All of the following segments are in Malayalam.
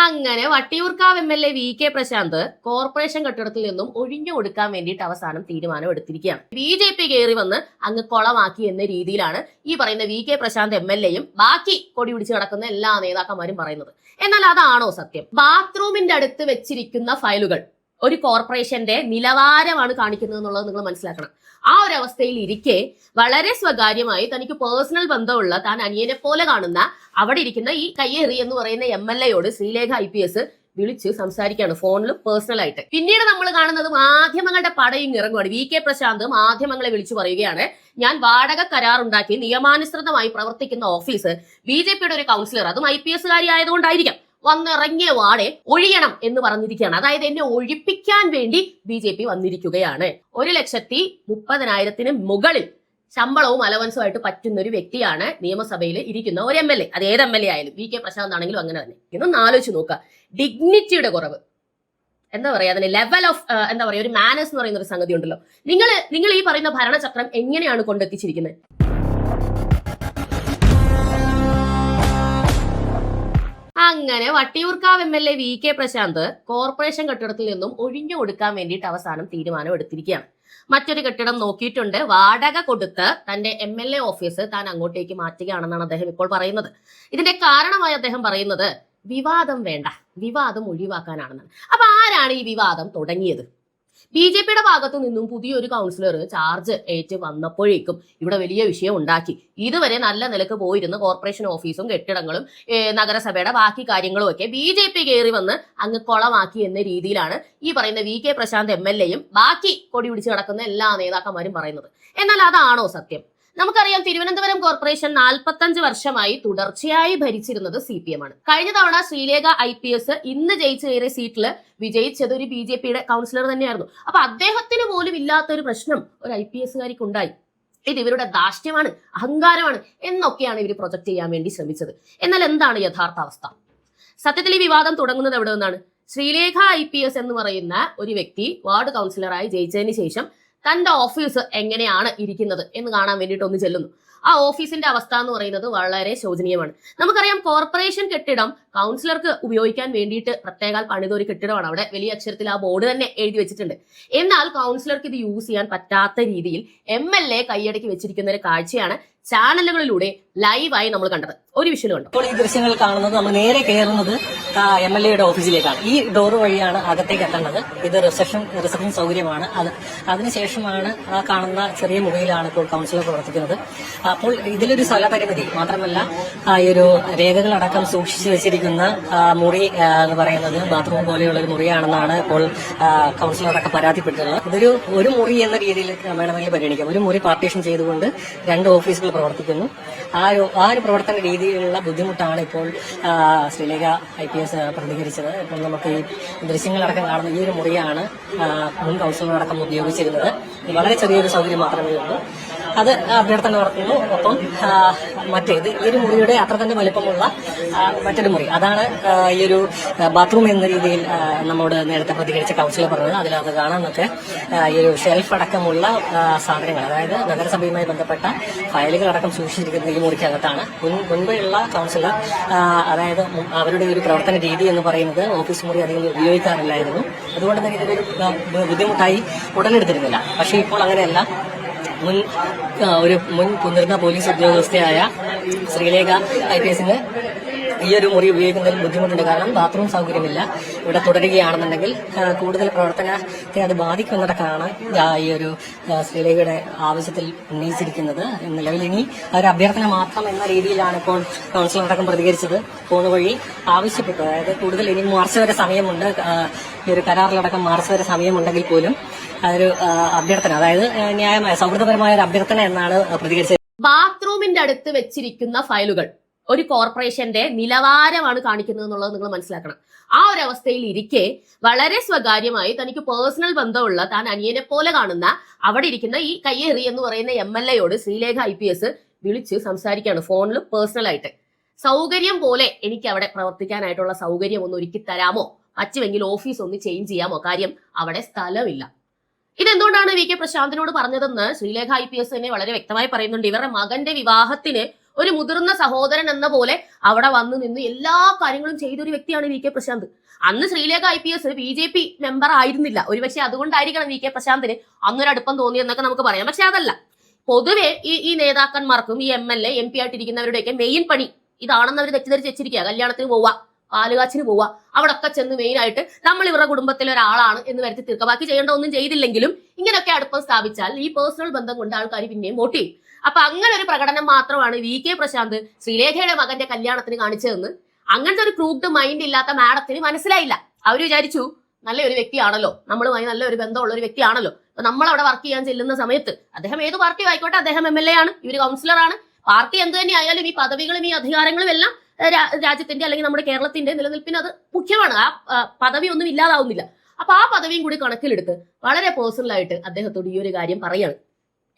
അങ്ങനെ Vattiyoorkavu M L A V K Prasanth corporation കെട്ടിടത്തിൽ നിന്നും ഒഴിഞ്ഞു കൊടുക്കാൻ വേണ്ടിയിട്ട് അവസാനം തീരുമാനം എടുത്തിരിക്കുകയാണ് ബി ജെ പി കയറി വന്ന് അങ്ങ് കൊളമാക്കി എന്ന രീതിയിലാണ് ഈ പറയുന്ന V K Prasanth M L എയും ബാക്കി കൊടി പിടിച്ച് കിടക്കുന്ന എല്ലാ നേതാക്കന്മാരും പറയുന്നത്. എന്നാൽ അതാണോ സത്യം? ബാത്റൂമിന്റെ അടുത്ത് വെച്ചിരിക്കുന്ന ഫയലുകൾ ഒരു കോർപ്പറേഷന്റെ നിലവാരമാണ് കാണിക്കുന്നത് എന്നുള്ളത് നിങ്ങൾ മനസ്സിലാക്കണം. ആ ഒരു അവസ്ഥയിൽ ഇരിക്കെ വളരെ സ്വകാര്യമായി തനിക്ക് പേഴ്സണൽ ബന്ധമുള്ള താൻ അനിയനെ പോലെ കാണുന്ന അവിടെ ഇരിക്കുന്ന ഈ കയ്യേറി എന്ന് പറയുന്ന എം എൽ എയോട് ശ്രീലേഖ ഐ പി എസ് വിളിച്ച് സംസാരിക്കുകയാണ് ഫോണിൽ പേഴ്സണൽ ആയിട്ട് പിന്നീട് നമ്മൾ കാണുന്നത് മാധ്യമങ്ങളുടെ പടയും ഇറങ്ങുകയാണ് വി കെ പ്രശാന്ത് മാധ്യമങ്ങളെ വിളിച്ചു പറയുകയാണ് ഞാൻ വാടക കരാർ ഉണ്ടാക്കി നിയമാനുസൃതമായി പ്രവർത്തിക്കുന്ന ഓഫീസ് ബി ജെ പിയുടെ ഒരു കൗൺസിലർ അതും ഐ പി എസ് ആയതുകൊണ്ടായിരിക്കാം. വന്നിറങ്ങിയ വാടെ ഒഴിയണം എന്ന് പറഞ്ഞിരിക്കുകയാണ്. അതായത് എന്നെ ഒഴിപ്പിക്കാൻ വേണ്ടി ബി ജെ പി വന്നിരിക്കുകയാണ്. ഒരു ലക്ഷത്തി മുപ്പതിനായിരത്തിന് മുകളിൽ ശമ്പളവും അലവൻസും ആയിട്ട് പറ്റുന്ന ഒരു വ്യക്തിയാണ് നിയമസഭയിൽ ഇരിക്കുന്ന ഒരു എം എൽ എ. അത് ഏത് എം എൽ എ ആയാലും വി കെ പ്രശാന്ത് ആണെങ്കിലും അങ്ങനെ തന്നെ. ഇതൊന്ന് ആലോചിച്ച് നോക്കുക. ഡിഗ്നിറ്റിയുടെ കുറവ്. എന്താ പറയാ അതിന് ലെവൽ ഓഫ് എന്താ പറയാ ഒരു മാനേഴ്സ് എന്ന് പറയുന്ന ഒരു സംഗതി ഉണ്ടല്ലോ. നിങ്ങൾ നിങ്ങൾ ഈ പറയുന്ന ഭരണചക്രം എങ്ങനെയാണ് കൊണ്ടെത്തിച്ചിരിക്കുന്നത്? അങ്ങനെ Vattiyoorkavu M L A V K Prasanth corporation കെട്ടിടത്തിൽ നിന്നും ഒഴിഞ്ഞു കൊടുക്കാൻ വേണ്ടിയിട്ട് അവസാനം തീരുമാനം എടുത്തിരിക്കുകയാണ്. മറ്റൊരു കെട്ടിടം നോക്കിയിട്ടുണ്ട്. വാടക കൊടുത്ത് തന്റെ എം എൽ എ ഓഫീസ് താൻ അങ്ങോട്ടേക്ക് മാറ്റുകയാണെന്നാണ് അദ്ദേഹം ഇപ്പോൾ പറയുന്നത്. ഇതിന്റെ കാരണമായി അദ്ദേഹം പറയുന്നത് വിവാദം വേണ്ട. വിവാദം ഒഴിവാക്കാനാണെന്നാണ്. അപ്പൊ ആരാണ് ഈ വിവാദം തുടങ്ങിയത്? ബി ജെ പിയുടെ ഭാഗത്തു നിന്നും പുതിയൊരു കൗൺസിലർ ചാർജ് ഏറ്റ് വന്നപ്പോഴേക്കും ഇവിടെ വലിയ വിഷയം ഉണ്ടാക്കി. ഇതുവരെ നല്ല നിലയ്ക്ക് പോയിരുന്ന കോർപ്പറേഷൻ ഓഫീസും കെട്ടിടങ്ങളും നഗരസഭയുടെ ബാക്കി കാര്യങ്ങളും ഒക്കെ ബി ജെ പി കയറി വന്ന് അങ്ങ് കൊളമാക്കി എന്ന രീതിയിലാണ് ഈ പറയുന്ന V K Prasanth M L എയും ബാക്കി കൊടി പിടിച്ച് കിടക്കുന്ന എല്ലാ നേതാക്കന്മാരും പറയുന്നത്. എന്നാൽ അതാണോ സത്യം? നമുക്കറിയാം തിരുവനന്തപുരം കോർപ്പറേഷൻ നാൽപ്പത്തഞ്ച് വർഷമായി തുടർച്ചയായി ഭരിച്ചിരുന്നത് സി പി എം ആണ്. കഴിഞ്ഞ തവണ ശ്രീലേഖ ഐ പി എസ് ഇന്ന് ജയിച്ചു കയറിയ സീറ്റിൽ വിജയിച്ചത് ഒരു ബി ജെ പിയുടെ കൗൺസിലർ തന്നെയായിരുന്നു. അപ്പൊ അദ്ദേഹത്തിന് പോലും ഇല്ലാത്ത ഒരു പ്രശ്നം ഒരു ഐ പി എസുകാരിക്ക് ഉണ്ടായി ഇത് ഇവരുടെ ധാർഷ്ട്യമാണ് അഹങ്കാരമാണ് എന്നൊക്കെയാണ് ഇവർ പ്രൊജക്ട് ചെയ്യാൻ വേണ്ടി ശ്രമിച്ചത്. എന്നാൽ എന്താണ് യഥാർത്ഥ അവസ്ഥ സത്യത്തിൽ ഈ വിവാദം തുടങ്ങുന്നത് എവിടെ നിന്നാണ്? ശ്രീലേഖ ഐ പി എസ് എന്ന് പറയുന്ന ഒരു വ്യക്തി വാർഡ് കൗൺസിലറായി ജയിച്ചതിന് ശേഷം തന്റെ ഓഫീസ് എങ്ങനെയാണ് ഇരിക്കുന്നത് എന്ന് കാണാൻ വേണ്ടിയിട്ട് ഒന്ന് ചെല്ലുന്നു. ആ ഓഫീസിന്റെ അവസ്ഥ എന്ന് പറയുന്നത് വളരെ ശോചനീയമാണ്. നമുക്കറിയാം കോർപ്പറേഷൻ കെട്ടിടം കൗൺസിലർക്ക് ഉപയോഗിക്കാൻ വേണ്ടിയിട്ട് പ്രത്യേക പണിത ഒരു കെട്ടിടമാണ്. അവിടെ വലിയ അക്ഷരത്തിൽ ആ ബോർഡ് തന്നെ എഴുതി വെച്ചിട്ടുണ്ട്. എന്നാൽ കൗൺസിലർക്ക് ഇത് യൂസ് ചെയ്യാൻ പറ്റാത്ത രീതിയിൽ എം എൽ എ കൈയടക്കി വെച്ചിരിക്കുന്ന ഒരു കാഴ്ചയാണ് ചാനലുകളിലൂടെ ലൈവായി നമ്മൾ കണ്ടത്. ഒരു വിഷയം കണ്ടു? ഈ ദൃശ്യങ്ങൾ കാണുന്നത് നമ്മൾ നേരെ കയറുന്നത് എം എൽ എയുടെ ഓഫീസിലേക്കാണ്. ഈ ഡോർ വഴിയാണ് അകത്തേക്ക് എത്തേണ്ടത്. ഇത് റിസപ്ഷൻ റിസപ്ഷൻ സൗകര്യമാണ്. അത് അതിനുശേഷമാണ് ആ കാണുന്ന ചെറിയ മുറിയിലാണ് ഇപ്പോൾ കൗൺസിലർ പ്രവർത്തിക്കുന്നത്. അപ്പോൾ ഇതിലൊരു സ്ഥലപരിമിതി മാത്രമല്ല ആ, ഒരു രേഖകളടക്കം സൂക്ഷിച്ചു വെച്ചിരിക്കുന്ന മുറി എന്ന് പറയുന്നത് ബാത്റൂം പോലെയുള്ള ഒരു മുറിയാണെന്നാണ് ഇപ്പോൾ കൗൺസിലറൊക്കെ പരാതിപ്പെട്ടിട്ടുള്ളത്. ഇതൊരു ഒരു മുറി എന്ന രീതിയിൽ വേണമെങ്കിൽ പരിഗണിക്കാം. ഒരു മുറി പാർട്ടീഷൻ ചെയ്തുകൊണ്ട് രണ്ട് ഓഫീസുകൾ പ്രവർത്തിക്കുന്നു. ആ ഒരു ആ ഒരു പ്രവർത്തന രീതിയിലുള്ള ബുദ്ധിമുട്ടാണ് ഇപ്പോൾ ശ്രീലേഖ ഐ പി എസ് പ്രതികരിച്ചത് ഇപ്പോൾ നമുക്ക് ഈ ദൃശ്യങ്ങളടക്കം കാണുന്ന ഈ ഒരു മുറിയാണ് മുൻ കൗൺസിലറടക്കം ഉപയോഗിച്ചിരുന്നത്. വളരെ ചെറിയൊരു സൗകര്യം മാത്രമേ ഉള്ളൂ. അത് അഭ്യർത്ഥന നടത്തുന്നു ഒപ്പം മറ്റേത് ഈ ഒരു മുറിയുടെ അത്ര തന്നെ വലിപ്പമുള്ള മറ്റൊരു മുറി. അതാണ് ഈ ഒരു ബാത്റൂം എന്ന രീതിയിൽ നമ്മോട് നേരത്തെ പ്രതികരിച്ച കൗൺസിലർ പറഞ്ഞത്. അതിലത് കാണാനൊക്കെ ആ, ഈ ഒരു ഷെൽഫ് അടക്കമുള്ള സാധനങ്ങൾ അതായത് നഗരസഭയുമായി ബന്ധപ്പെട്ട ഫയലുകൾ അടക്കം സൂക്ഷിച്ചിരിക്കുന്ന ഈ മുറിക്കകത്താണ്. മുൻപെയുള്ള കൗൺസിലർ അതായത് അവരുടെ ഒരു പ്രവർത്തന രീതി എന്ന് പറയുന്നത് ഓഫീസ് മുറി അധികം ഉപയോഗിക്കാറില്ലായിരുന്നു. അതുകൊണ്ട് തന്നെ ബു- ബുദ്ധിമുട്ടായി ഉടലെടുത്തിരുന്നില്ല. പക്ഷേ ഇപ്പോൾ അങ്ങനെയല്ല. മുൻ ഒരു മുൻ മുതിർന്ന പോലീസ് ഉദ്യോഗസ്ഥയായ ശ്രീലേഖ ഐ പി എസിന് ഈ ഒരു മുറി ഉപയോഗിക്കുന്നതിൽ ബുദ്ധിമുട്ടുണ്ട്. കാരണം ബാത്റൂം സൗകര്യമില്ല. ഇവിടെ തുടരുകയാണെന്നുണ്ടെങ്കിൽ കൂടുതൽ പ്രവർത്തനത്തെ അത് ബാധിക്കുന്നതൊക്കെയാണ് ഈ ഒരു ശ്രീലേഖയുടെ ആവശ്യത്തിൽ ഉന്നയിച്ചിരിക്കുന്നത്. നിലവിൽ ഇനി ഒരു അഭ്യർത്ഥന മാത്രം എന്ന രീതിയിലാണ് ഇപ്പോൾ കൗൺസിൽ അടക്കം പ്രതികരിച്ചത്. ഫോൺ വഴി ആവശ്യപ്പെട്ടു. അതായത് കൂടുതൽ ഇനി മാർച്ച് വരെ സമയമുണ്ട്. ഈ ഒരു കരാറിലടക്കം മാർച്ച് വരെ സമയമുണ്ടെങ്കിൽ പോലും അതൊരു അഭ്യർത്ഥന അതായത് ന്യായമായ സൗഹൃദപരമായ ഒരു അഭ്യർത്ഥന എന്നാണ് പ്രതികരിച്ചത്. ബാത്റൂമിന്റെ അടുത്ത് വെച്ചിരിക്കുന്ന ഫയലുകൾ. ഒരു കോർപ്പറേഷന്റെ നിലവാരമാണ് കാണിക്കുന്നത് എന്നുള്ളത് നിങ്ങൾ മനസ്സിലാക്കണം. ആ ഒരു അവസ്ഥയിൽ ഇരിക്കെ വളരെ സ്വകാര്യമായി തനിക്ക് പേഴ്സണൽ ബന്ധമുള്ള താൻ അനിയനെ പോലെ കാണുന്ന അവിടെ ഇരിക്കുന്ന ഈ കയ്യേറി എന്ന് പറയുന്ന എം എൽ എയോട് ശ്രീലേഖ ഐ പി എസ് വിളിച്ച് സംസാരിക്കുകയാണ് ഫോണിൽ പേഴ്സണൽ ആയിട്ട്. സൗകര്യം പോലെ എനിക്ക് അവിടെ പ്രവർത്തിക്കാനായിട്ടുള്ള സൗകര്യം ഒന്ന് ഒരുക്കി തരാമോ? പറ്റുമെങ്കിൽ ഓഫീസ് ഒന്ന് ചേഞ്ച് ചെയ്യാമോ? കാര്യം അവിടെ സ്ഥലമില്ല. ഇതെന്തുകൊണ്ടാണ് വി കെ പ്രശാന്തിനോട് പറഞ്ഞതെന്ന് ശ്രീലേഖ ഐ പി എസ് തന്നെ വളരെ വ്യക്തമായി പറയുന്നുണ്ട്. ഇവരുടെ മകന്റെ വിവാഹത്തിന് ഒരു മുതിർന്ന സഹോദരൻ എന്ന പോലെ അവിടെ വന്ന് നിന്ന് എല്ലാ കാര്യങ്ങളും ചെയ്തൊരു വ്യക്തിയാണ് വി കെ പ്രശാന്ത്. അന്ന് Sreelekha I P S B J P member ആയിരുന്നില്ല. ഒരുപക്ഷെ അതുകൊണ്ടായിരിക്കണം വി കെ പ്രശാന്തിന് അന്നൊരു അടുപ്പം തോന്നിയെന്നൊക്കെ നമുക്ക് പറയാം. പക്ഷെ അതല്ല. പൊതുവെ ഈ ഈ നേതാക്കന്മാർക്കും ഈ M L A M P ആയിട്ടിരിക്കുന്നവരുടെയൊക്കെ main പണി ഇതാണെന്ന് അവർ തെറ്റിദ്ധരിച്ച് വെച്ചിരിക്കുക കല്യാണത്തിന് പോവുക പാലുകാച്ചിന് പോവുക അവിടെ ഒക്കെ ചെന്ന് മെയിൻ ആയിട്ട് നമ്മൾ ഇവരുടെ കുടുംബത്തിലെ ഒരാളാണ് എന്ന് വരുത്തി തീർക്കുക ബാക്കി ചെയ്യേണ്ട ഒന്നും ചെയ്തില്ലെങ്കിലും ഇങ്ങനെയൊക്കെ അടുപ്പം സ്ഥാപിച്ചാൽ ഈ പേഴ്സണൽ ബന്ധം കൊണ്ട് ആൾക്കാർ പിന്നെയും വോട്ട് ചെയ്യും. അപ്പൊ അങ്ങനെ ഒരു പ്രകടനം മാത്രമാണ് വി കെ പ്രശാന്ത് ശ്രീലേഖയുടെ മകന്റെ കല്യാണത്തിന് കാണിച്ചതെന്ന്. അങ്ങനത്തെ ഒരു ക്രൂപ്ഡ് മൈൻഡ് ഇല്ലാത്ത മാഡത്തിന് മനസ്സിലായില്ല. അവർ വിചാരിച്ചു നല്ലൊരു വ്യക്തിയാണല്ലോ. നമ്മളുമായി നല്ലൊരു ബന്ധമുള്ള ഒരു വ്യക്തിയാണല്ലോ. അപ്പൊ നമ്മൾ അവിടെ വർക്ക് ചെയ്യാൻ ചെല്ലുന്ന സമയത്ത് അദ്ദേഹം ഏത് പാർട്ടി ആയിക്കോട്ടെ അദ്ദേഹം എം എൽ എ ആണ് ഇവർ കൗൺസിലറാണ് പാർട്ടി എന്ത് തന്നെ ആയാലും ഈ പദവികളും ഈ അധികാരങ്ങളും എല്ലാം രാജ്യത്തിന്റെ അല്ലെങ്കിൽ നമ്മുടെ കേരളത്തിന്റെ നിലനിൽപ്പിന് അത് മുഖ്യമാണ്. ആ ആ, പദവി ഒന്നും ഇല്ലാതാവുന്നില്ല. അപ്പൊ ആ പദവിയും കൂടി കണക്കിലെടുത്ത് വളരെ പേഴ്സണൽ ആയിട്ട് അദ്ദേഹത്തോട് ഈ ഒരു കാര്യം പറയാണ്.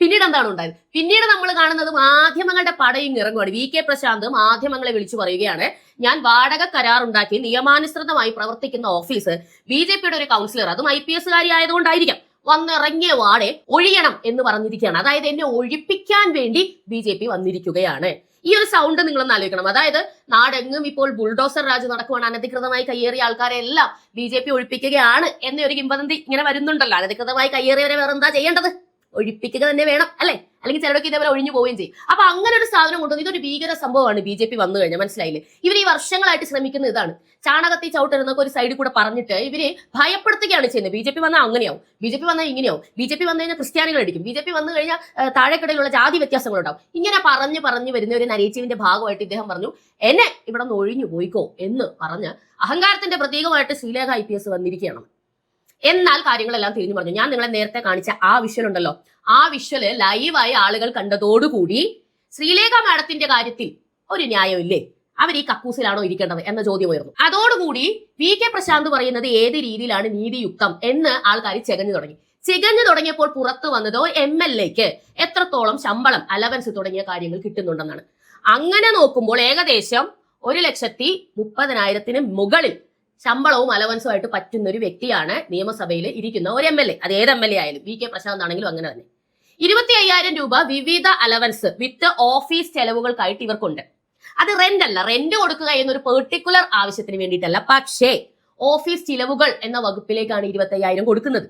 പിന്നീട് എന്താണ് ഉണ്ടായത്? പിന്നീട് നമ്മൾ കാണുന്നത് മാധ്യമങ്ങളുടെ പടയും ഇറങ്ങുകയാണ് വി കെ പ്രശാന്ത് മാധ്യമങ്ങളെ വിളിച്ചു പറയുകയാണ് ഞാൻ വാടക കരാർ ഉണ്ടാക്കി നിയമാനുസൃതമായി പ്രവർത്തിക്കുന്ന ഓഫീസ് ബി ജെ പിയുടെ ഒരു കൗൺസിലർ അതും ഐ പി എസ് കാരി ആയതുകൊണ്ടായിരിക്കാം. വന്നിറങ്ങിയ വാടെ ഒഴിയണം എന്ന് പറഞ്ഞിരിക്കുകയാണ്. അതായത് എന്നെ ഒഴിപ്പിക്കാൻ വേണ്ടി ബി ജെ പി വന്നിരിക്കുകയാണ്. ഈ ഒരു സൗണ്ട് നിങ്ങളൊന്ന് ആലോചിക്കണം. അതായത് നാടെങ്ങും ഇപ്പോൾ ബുൾഡോസർ രാജ് നടക്കുവാണ്. അനധികൃതമായി കയ്യേറിയ ആൾക്കാരെ എല്ലാം ബി ജെ പി ഒഴിപ്പിക്കുകയാണ് എന്നൊരു കിംവദന്തി ഇങ്ങനെ വരുന്നുണ്ടല്ലോ. അനധികൃതമായി കയ്യേറിയവരെ വേറെ എന്താ ചെയ്യേണ്ടത്? ഒഴിപ്പിക്കുക തന്നെ വേണം അല്ലെ? അല്ലെങ്കിൽ ചിലരൊക്കെ ഇതേപോലെ ഒഴിഞ്ഞു പോവുകയും ചെയ്യും. അപ്പൊ അങ്ങനെ ഒരു സാധനം കൊണ്ടുവന്ന് ഇതൊരു ഭീകര സംഭവമാണ് ബി ജെ പി വന്നു കഴിഞ്ഞാൽ മനസ്സിലായില്ലേ? ഇവർ ഈ വർഷങ്ങളായിട്ട് ശ്രമിക്കുന്ന ഇതാണ്. ചാണകത്തി ചവിട്ടരുന്നൊക്കെ ഒരു സൈഡിൽ കൂടെ പറഞ്ഞിട്ട് ഇവർ ഭയപ്പെടുത്തുകയാണ് ചെയ്യുന്നത്. ബി ജെ പി വന്നാൽ അങ്ങനെയാവും. ബി ജെ പി വന്നാൽ ഇങ്ങനെയാവും. ബി ജെ പി വന്നു കഴിഞ്ഞാൽ ക്രിസ്ത്യാനികൾ അടിക്കും. ബി ജെ പി വന്നു കഴിഞ്ഞാൽ താഴെക്കടയിലുള്ള ജാതി വ്യത്യാസങ്ങളുണ്ടാവും. ഇങ്ങനെ പറഞ്ഞു പറഞ്ഞു വരുന്ന ഒരു നരേറ്റീവിന്റെ ഭാഗമായിട്ട് ഇദ്ദേഹം പറഞ്ഞു എന്നെ ഇവിടെ നിന്ന് ഒഴിഞ്ഞു പോയിക്കോ എന്ന് പറഞ്ഞ് അഹങ്കാരത്തിന്റെ പ്രതീകമായിട്ട് ശ്രീലേഖ ഐ പി എസ് വന്നിരിക്കുകയാണ്. എന്നാൽ കാര്യങ്ങളെല്ലാം തിരിഞ്ഞു പറഞ്ഞു ഞാൻ നിങ്ങളെ നേരത്തെ കാണിച്ച ആ വിഷ്വൽ ഉണ്ടല്ലോ. ആ വിഷ്വൽ ലൈവായി ആളുകൾ കണ്ടതോടുകൂടി ശ്രീലേഖ മാഡത്തിന്റെ കാര്യത്തിൽ ഒരു ന്യായമില്ലേ? അവർ ഈ കക്കൂസിലാണോ ഇരിക്കേണ്ടത് എന്ന ചോദ്യം ഉയർന്നു. അതോടുകൂടി വി കെ പ്രശാന്ത് പറയുന്നത് ഏത് രീതിയിലാണ് നീതിയുക്തം എന്ന് ആൾക്കാർ ചെകഞ്ഞു തുടങ്ങി. ചികഞ്ഞു തുടങ്ങിയപ്പോൾ പുറത്തു വന്നത് എം എൽ എക്ക് എത്രത്തോളം ശമ്പളം അലവൻസ് തുടങ്ങിയ കാര്യങ്ങൾ കിട്ടുന്നുണ്ടെന്നാണ്. അങ്ങനെ നോക്കുമ്പോൾ ഏകദേശം ഒരു ലക്ഷത്തി മുപ്പതിനായിരത്തിന് മുകളിൽ ശമ്പളവും അലവൻസും ആയിട്ട് പറ്റുന്ന ഒരു വ്യക്തിയാണ് നിയമസഭയിൽ ഇരിക്കുന്ന ഒരു എം എൽ എ അത് ഏത് എം എൽ എ ആയാലും. വി കെ പ്രശാന്ത് ആണെങ്കിലും അങ്ങനെ തന്നെ. ഇരുപത്തി അയ്യായിരം രൂപ വിവിധ അലവൻസ് വിത്ത് ഓഫീസ് ചെലവുകൾക്കായിട്ട് ഇവർക്കുണ്ട്. അത് റെന്റ് അല്ല. റെന്റ് കൊടുക്കുക എന്നൊരു പെർട്ടിക്കുലർ ആവശ്യത്തിന് വേണ്ടിയിട്ടല്ല. പക്ഷേ ഓഫീസ് ചിലവുകൾ എന്ന വകുപ്പിലേക്കാണ് ഇരുപത്തി അയ്യായിരം കൊടുക്കുന്നത്.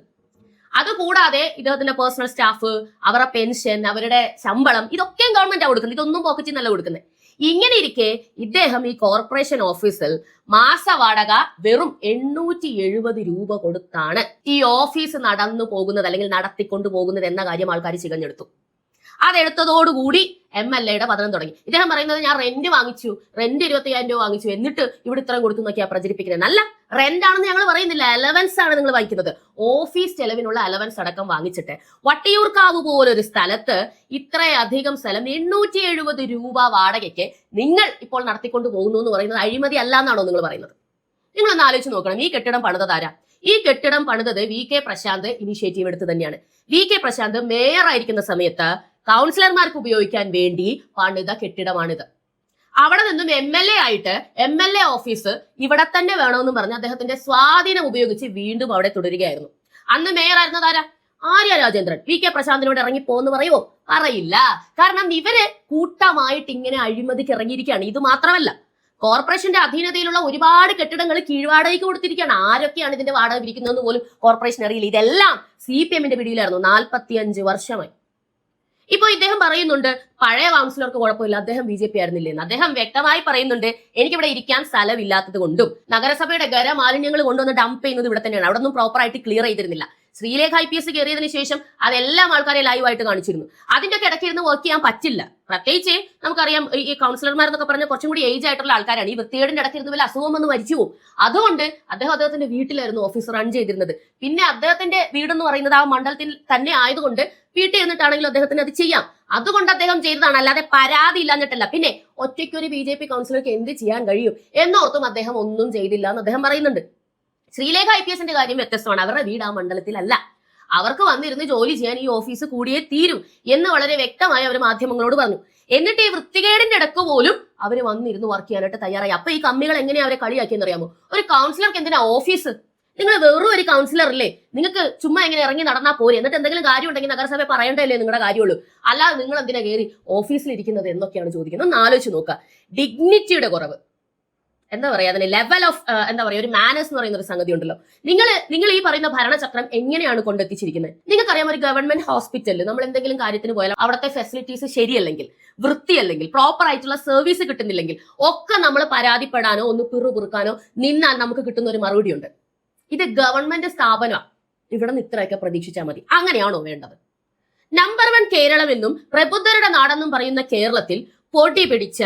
അതുകൂടാതെ ഇദ്ദേഹത്തിന്റെ പേഴ്സണൽ സ്റ്റാഫ് അവരുടെ പെൻഷൻ അവരുടെ ശമ്പളം ഇതൊക്കെയും ഗവൺമെന്റ് കൊടുക്കുന്നത്. ഇതൊന്നും പോക്കറ്റിൽ നല്ല കൊടുക്കുന്നത്. ഇങ്ങനെ ഇരിക്കെ ഇദ്ദേഹം ഈ കോർപ്പറേഷൻ ഓഫീസിൽ മാസ വാടക വെറും എണ്ണൂറ്റി എഴുപത് രൂപ കൊടുത്താണ് ഈ ഓഫീസ് നടന്നു പോകുന്നത് അല്ലെങ്കിൽ നടത്തിക്കൊണ്ടു പോകുന്നത് എന്ന കാര്യം ആൾക്കാർ ചികഞ്ഞെടുത്തു. അതെടുത്തതോടുകൂടി എം എൽ എയുടെ പതനം തുടങ്ങി. ഇദ്ദേഹം പറയുന്നത് ഞാൻ റെന്റ് വാങ്ങിച്ചു. റെന്റ് ഇരുപത്തിയ്യായിരം രൂപ വാങ്ങിച്ചു. എന്നിട്ട് ഇവിടെ ഇത്രയും കൊടുത്തു നോക്കിയാ പ്രചരിപ്പിക്കുന്നത്. നല്ല റെന്റ് ആണെന്ന് ഞങ്ങൾ പറയുന്നില്ല. അലവൻസ് ആണ് നിങ്ങൾ വാങ്ങിക്കുന്നത്. ഓഫീസ് ചെലവിനുള്ള അലവൻസ് അടക്കം വാങ്ങിച്ചിട്ട്. വട്ടിയൂർക്കാവ് പോലൊരു സ്ഥലത്ത് ഇത്രയധികം സ്ഥലം എണ്ണൂറ്റി എഴുപത് രൂപ വാടകയ്ക്ക് നിങ്ങൾ ഇപ്പോൾ നടത്തിക്കൊണ്ട് പോകുന്നു എന്ന് പറയുന്നത് അഴിമതി അല്ല എന്നാണോ നിങ്ങൾ പറയുന്നത്? നിങ്ങൾ ഒന്ന് ആലോചിച്ച് നോക്കണം. ഈ കെട്ടിടം പണിതതാരാ ഈ കെട്ടിടം പണിതത് വി കെ പ്രശാന്ത് ഇനിഷ്യേറ്റീവ് എടുത്ത് തന്നെയാണ്. വി കെ പ്രശാന്ത് മേയർ ആയിരിക്കുന്ന സമയത്ത് കൗൺസിലർമാർക്ക് ഉപയോഗിക്കാൻ വേണ്ടി പണിത കെട്ടിടമാണിത്. അവിടെ നിന്നും എം എൽ എ ആയിട്ട് എം എൽ എ ഓഫീസ് ഇവിടെ തന്നെ വേണമെന്ന് പറഞ്ഞ് അദ്ദേഹത്തിന്റെ സ്വാധീനം ഉപയോഗിച്ച് വീണ്ടും അവിടെ തുടരുകയായിരുന്നു. അന്ന് മേയർ ആയിരുന്നത് ആരാ? ആര്യ രാജേന്ദ്രൻ. വി കെ പ്രശാന്തിനോട് ഇറങ്ങി പോന്ന് പറയുമോ പറയില്ല. കാരണം ഇവർ കൂട്ടമായിട്ട് ഇങ്ങനെ അഴിമതിക്ക് ഇറങ്ങിയിരിക്കുകയാണ്. ഇത് മാത്രമല്ല കോർപ്പറേഷന്റെ അധീനതയിലുള്ള ഒരുപാട് കെട്ടിടങ്ങൾ കീഴ്വാടകയ്ക്ക് കൊടുത്തിരിക്കുകയാണ്. ആരൊക്കെയാണ് ഇതിന്റെ വാടക വിരിക്കുന്നതെന്ന് പോലും കോർപ്പറേഷൻ അറിയില്ല. ഇതെല്ലാം സി പി എമ്മിന്റെ പിടിയിലായിരുന്നു. നാൽപ്പത്തിയഞ്ച് വർഷമായി. ഇപ്പൊ ഇദ്ദേഹം പറയുന്നുണ്ട് പഴയ കൗൺസിലർക്ക് കുഴപ്പമില്ല അദ്ദേഹം ബി ജെ പി ആയിരുന്നില്ലെന്ന്. അദ്ദേഹം വ്യക്തമായി പറയുന്നുണ്ട് എനിക്കിവിടെ ഇരിക്കാൻ സ്ഥലമില്ലാത്തത് കൊണ്ടും നഗരസഭയുടെ ഗരമാലിന്യങ്ങൾ കൊണ്ടുവന്ന് ഡംപ് ചെയ്യുന്നത് ഇവിടെ തന്നെയാണ്. അവിടെ ഒന്നും പ്രോപ്പറായിട്ട് ക്ലിയർ ചെയ്തിരുന്നില്ല. ശ്രീലേഖ ഐ പി എസ് കയറിയതിനു ശേഷം അതെല്ലാം ആൾക്കാരെ ലൈവായിട്ട് കാണിച്ചിരുന്നു. അതിന്റെ ഒക്കെ ഇടയ്ക്ക് ഇരുന്ന് വർക്ക് ചെയ്യാൻ പറ്റില്ല. പ്രത്യേകിച്ച് നമുക്കറിയാം ഈ- കൗൺസിലർമാർ എന്നൊക്കെ പറഞ്ഞ കുറച്ചും കൂടി ഏജ് ആയിട്ടുള്ള ആൾക്കാരാണ്. ഈ വൃത്തികേടിന്റെ ഇടയ്ക്ക് ഇരുന്ന് വല്ല അസുഖം വന്ന് മരിച്ചു പോകും അതുകൊണ്ട് അദ്ദേഹം അദ്ദേഹത്തിന്റെ വീട്ടിലായിരുന്നു ഓഫീസ് റൺ ചെയ്തിരുന്നത്. പിന്നെ അദ്ദേഹത്തിന്റെ വീടെന്ന് പറയുന്നത് ആ മണ്ഡലത്തിൽ തന്നെ ആയതുകൊണ്ട് വീട്ടിൽ ഇരുന്നിട്ടാണെങ്കിലും അദ്ദേഹത്തിന് അത് ചെയ്യാം. അതുകൊണ്ട് അദ്ദേഹം ചെയ്തതാണ്. അല്ലാതെ പരാതി ഇല്ലാഞ്ഞിട്ടല്ല. പിന്നെ ഒറ്റയ്ക്കൊരു ബി ജെ പി കൗൺസിലർക്ക് എന്ത് ചെയ്യാൻ കഴിയും എന്നോർത്തും അദ്ദേഹം ഒന്നും ചെയ്തില്ല എന്ന് അദ്ദേഹം പറയുന്നുണ്ട്. ശ്രീലേഖ ഐ പി എസിന്റെ കാര്യം വ്യത്യസ്തമാണ്. അവരുടെ വീട് ആ മണ്ഡലത്തിലല്ല. അവർക്ക് വന്നിരുന്ന് ജോലി ചെയ്യാൻ ഈ ഓഫീസ് കൂടിയേ തീരും എന്ന് വളരെ വ്യക്തമായി അവർ മാധ്യമങ്ങളോട് പറഞ്ഞു. എന്നിട്ട് ഈ വൃത്തികേടിന്റെ ഇടയ്ക്ക് പോലും അവർ വന്നിരുന്ന് വർക്ക് ചെയ്യാനായിട്ട് തയ്യാറായി. അപ്പൊ ഈ കമ്മികൾ എങ്ങനെയാ അവരെ കളിയാക്കിയെന്ന് അറിയാമോ ഒരു കൗൺസിലർക്ക് എന്തിനാ ഓഫീസ്? നിങ്ങൾ വെറും ഒരു കൗൺസിലർ അല്ലേ? നിങ്ങൾക്ക് ചുമ്മാ എങ്ങനെ ഇറങ്ങി നടന്നാൽ പോരെ. എന്നിട്ട് എന്തെങ്കിലും കാര്യം ഉണ്ടെങ്കിൽ നഗരസഭ പറയണ്ടല്ലേ നിങ്ങളുടെ കാര്യമുള്ളൂ? അല്ലാതെ നിങ്ങൾ എന്തിനാ കയറി ഓഫീസിൽ ഇരിക്കുന്നത് എന്നൊക്കെയാണ് ചോദിക്കുന്നത്. ഒന്ന് ആലോചിച്ച് നോക്കുക. ഡിഗ്നിറ്റിയുടെ കുറവ്. എന്താ പറയാ അതിന് ലെവൽ ഓഫ് എന്താ പറയാ ഒരു മാനേഴ്സ് എന്ന് പറയുന്ന ഒരു സംഗതി ഉണ്ടല്ലോ. നിങ്ങൾ നിങ്ങൾ ഈ പറയുന്ന ഭരണചക്രം എങ്ങനെയാണ് കൊണ്ടെത്തിച്ചിരിക്കുന്നത്? നിങ്ങൾക്കറിയാം ഒരു ഗവൺമെന്റ് ഹോസ്പിറ്റലിൽ നമ്മൾ എന്തെങ്കിലും കാര്യത്തിന് പോയാലും അവിടുത്തെ ഫെസിലിറ്റീസ് ശരിയല്ലെങ്കിൽ വൃത്തിയല്ലെങ്കിൽ പ്രോപ്പർ ആയിട്ടുള്ള സർവീസ് കിട്ടുന്നില്ലെങ്കിൽ ഒക്കെ നമ്മൾ പരാതിപ്പെടാനോ ഒന്ന് പിറുപിറുക്കാനോ നിന്നാൽ നമുക്ക് കിട്ടുന്ന ഒരു മറുപടിയുണ്ട്. ഇത് ഗവൺമെന്റ് സ്ഥാപനമാണ് ഇവിടെ നിന്ന് ഇത്രയൊക്കെ പ്രതീക്ഷിച്ചാൽ മതി. അങ്ങനെയാണോ വേണ്ടത്? നമ്പർ വൺ കേരളമെന്നും പ്രബുദ്ധരുടെ നാടെന്നും പറയുന്ന കേരളത്തിൽ പൊടി പിടിച്ച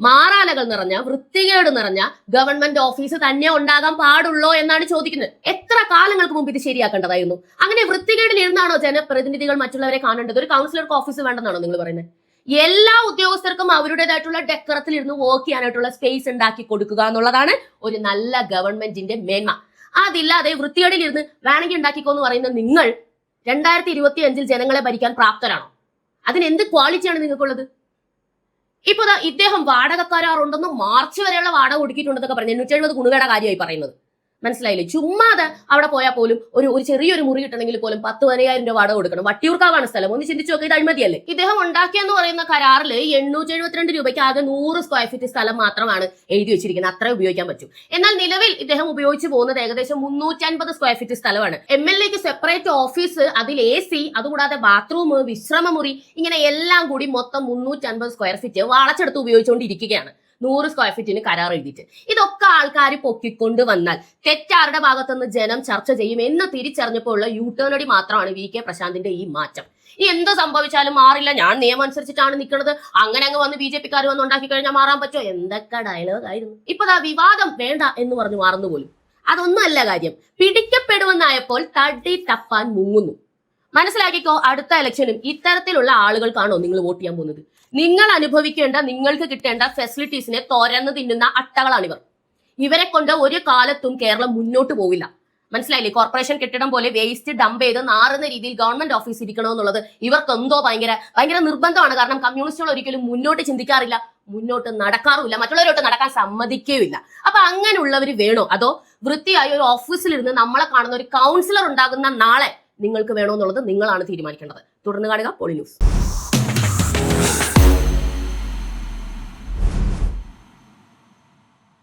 മാറാലകൾ നിറഞ്ഞ വൃത്തികേട് നിറഞ്ഞ ഗവൺമെന്റ് ഓഫീസ് തന്നെ ഉണ്ടാകാൻ പാടുള്ളോ എന്നാണ് ചോദിക്കുന്നത്. എത്ര കാലങ്ങൾക്ക് മുമ്പ് ഇത് ശരിയാക്കേണ്ടതായിരുന്നു? അങ്ങനെ വൃത്തികേടിൽ ഇരുന്നാണോ ജനപ്രതിനിധികൾ മറ്റുള്ളവരെ കാണേണ്ടത്? ഒരു കൗൺസിലർക്ക് ഓഫീസ് വേണ്ടെന്നാണോ നിങ്ങൾ പറയുന്നത്? എല്ലാ ഉദ്യോഗസ്ഥർക്കും അവരുടേതായിട്ടുള്ള ഡെക്കറത്തിൽ ഇരുന്ന് വർക്ക് ചെയ്യാനായിട്ടുള്ള സ്പേസ് ഉണ്ടാക്കി കൊടുക്കുക എന്നുള്ളതാണ് ഒരു നല്ല ഗവൺമെന്റിന്റെ മേന്മ. അതില്ലാതെ വൃത്തികേടിൽ ഇരുന്ന് വേണമെങ്കിൽ ഉണ്ടാക്കിക്കോ എന്ന് പറയുന്ന നിങ്ങൾ രണ്ടായിരത്തി ഇരുപത്തി അഞ്ചിൽ ജനങ്ങളെ ഭരിക്കാൻ പ്രാപ്തരാണോ? അതിന് എന്ത് ക്വാളിറ്റിയാണ് നിങ്ങൾക്കുള്ളത്? ഇപ്പൊ ഇദ്ദേഹം വാടക കരാറുണ്ടെന്ന് മാർച്ച് വരെയുള്ള വാടക ഒടുക്കിയിട്ടുണ്ടെന്നൊക്കെ പറഞ്ഞു എണ്ണൂറ്റി എഴുപത് കുണുകയുടെ കാര്യമായി പറയുന്നത്. മനസ്സിലായില്ലേ? ചുമ്മാതെ അവിടെ പോയാൽ പോലും ഒരു ഒരു ചെറിയൊരു മുറി കിട്ടണമെങ്കിൽ പോലും പത്ത് പതിനായിരം രൂപ വാടക കൊടുക്കണം. വട്ടിയൂർക്കാവാണ് സ്ഥലം. ഒന്ന് ചിന്തിച്ചു നോക്കുക ഇത് അഴിമതിയല്ലേ? ഇദ്ദേഹം ഉണ്ടാക്കിയെന്ന് പറയുന്ന കരാറിൽ എണ്ണൂറ്റി എഴുപത്തിരണ്ട് രൂപയ്ക്ക് ആകെ നൂറ് സ്ക്വയർ ഫീറ്റ് സ്ഥലം മാത്രമാണ് എഴുതി വെച്ചിരിക്കുന്നത്. അത്ര ഉപയോഗിക്കാൻ പറ്റും. എന്നാൽ നിലവിൽ ഇദ്ദേഹം ഉപയോഗിച്ച് പോകുന്നത് ഏകദേശം മുന്നൂറ്റി അൻപത് സ്ക്വയർ ഫീറ്റ് സ്ഥലമാണ്. എം എൽ എക്ക് സെപ്പറേറ്റ് ഓഫീസ് അതിൽ എ സി അതുകൂടാതെ ബാത്റൂം വിശ്രമമുറി ഇങ്ങനെ എല്ലാം കൂടി മൊത്തം മുന്നൂറ്റി അൻപത് സ്ക്വയർ ഫീറ്റ് വളച്ചെടുത്ത് ഉപയോഗിച്ചുകൊണ്ടിരിക്കുകയാണ്. നൂറ് സ്ക്വയർ ഫീറ്റിന് കരാർ എഴുതിയിട്ട്. ഇതൊക്കെ ആൾക്കാർ പൊക്കിക്കൊണ്ട് വന്നാൽ തെറ്റാരുടെ ഭാഗത്തുനിന്ന് ജനം ചർച്ച ചെയ്യും എന്ന് തിരിച്ചറിഞ്ഞപ്പോൾ ഉള്ള യൂട്ടേണടി മാത്രമാണ് വി കെ പ്രശാന്തിന്റെ ഈ മാറ്റം. ഇനി എന്ത് സംഭവിച്ചാലും മാറില്ല. ഞാൻ നിയമം അനുസരിച്ചിട്ടാണ് നിൽക്കുന്നത് അങ്ങനെ അങ്ങ് വന്ന് ബി ജെ പിക്കാർ വന്ന് ഉണ്ടാക്കി കഴിഞ്ഞാൽ മാറാൻ പറ്റുമോ? എന്തൊക്കെ ഡയലോഗ് ആയിരുന്നു. ഇപ്പൊ വിവാദം വേണ്ട എന്ന് പറഞ്ഞു മാറുന്നു പോലും. അതൊന്നുമല്ല കാര്യം. പിടിക്കപ്പെടുമെന്നായപ്പോൾ തടി തപ്പാൻ മുങ്ങുന്നു. മനസ്സിലാക്കിക്കോ അടുത്ത ഇലക്ഷനും ഇത്തരത്തിലുള്ള ആളുകൾക്കാണോ നിങ്ങൾ വോട്ട് ചെയ്യാൻ പോകുന്നത്? നിങ്ങൾ അനുഭവിക്കേണ്ട നിങ്ങൾക്ക് കിട്ടേണ്ട ഫെസിലിറ്റീസിനെ തുരന്ന് തിന്നുന്ന അട്ടകളാണിവർ. ഇവരെ കൊണ്ട് ഒരു കാലത്തും കേരളം മുന്നോട്ട് പോവില്ല. മനസ്സിലായില്ലേ? കോർപ്പറേഷൻ കെട്ടിടം പോലെ വേസ്റ്റ് ഡംപ് ചെയ്ത് നാറുന്ന രീതിയിൽ ഗവൺമെന്റ് ഓഫീസ് ഇരിക്കണമെന്നുള്ളത് ഇവർക്ക് എന്തോ ഭയങ്കര ഭയങ്കര നിർബന്ധമാണ്. കാരണം കമ്മ്യൂണിസ്റ്റുകൾ ഒരിക്കലും മുന്നോട്ട് ചിന്തിക്കാറില്ല. മുന്നോട്ട് നടക്കാറുമില്ല. മറ്റുള്ളവരോട്ട് നടക്കാൻ സമ്മതിക്കുകയില്ല അപ്പൊ അങ്ങനെയുള്ളവർ വേണോ? അതോ വൃത്തിയായ ഒരു ഓഫീസിലിരുന്ന് നമ്മളെ കാണുന്ന ഒരു കൗൺസിലർ ഉണ്ടാകുന്ന നാളെ നിങ്ങൾക്ക് വേണോ എന്നുള്ളത് നിങ്ങളാണ് തീരുമാനിക്കേണ്ടത്. തുടർന്ന് കാണുക പോളി ന്യൂസ്